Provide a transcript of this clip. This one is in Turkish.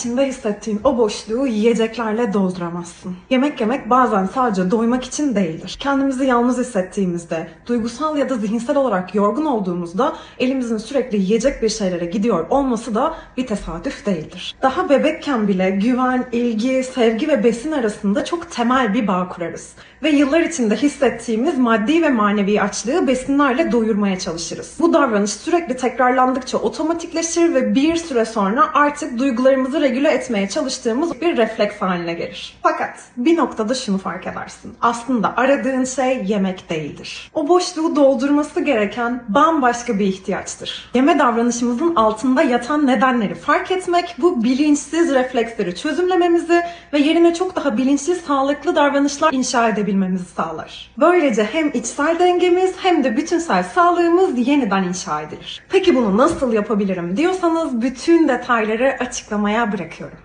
içinde hissettiğin o boşluğu yiyeceklerle dolduramazsın. Yemek yemek bazen sadece doymak için değildir. Kendimizi yalnız hissettiğimizde, duygusal ya da zihinsel olarak yorgun olduğumuzda elimizin sürekli yiyecek bir şeylere gidiyor olması da bir tesadüf değildir. Daha bebekken bile güven, ilgi, sevgi ve besin arasında çok temel bir bağ kurarız. Ve yıllar içinde hissettiğimiz maddi ve manevi açlığı besinlerle doyurmaya çalışırız. Bu davranış sürekli tekrarlandıkça otomatikleşir ve bir süre sonra artık duygularımızı regüle etmeye çalıştığımız bir refleks haline gelir. Fakat bir noktada şunu fark edersin. Aslında aradığın şey yemek değildir. O boşluğu doldurması gereken bambaşka bir ihtiyaçtır. Yeme davranışımızın altında yatan nedenleri fark etmek, bu bilinçsiz refleksleri çözümlememizi ve yerine çok daha bilinçli, sağlıklı davranışlar inşa edebilmemizi sağlar. Böylece hem içsel dengemiz hem de bütünsel sağlığımız yeniden inşa edilir. Peki bunu nasıl yapabilirim diyorsanız bütün detayları açıklamaya bırakıyorum. verrekjör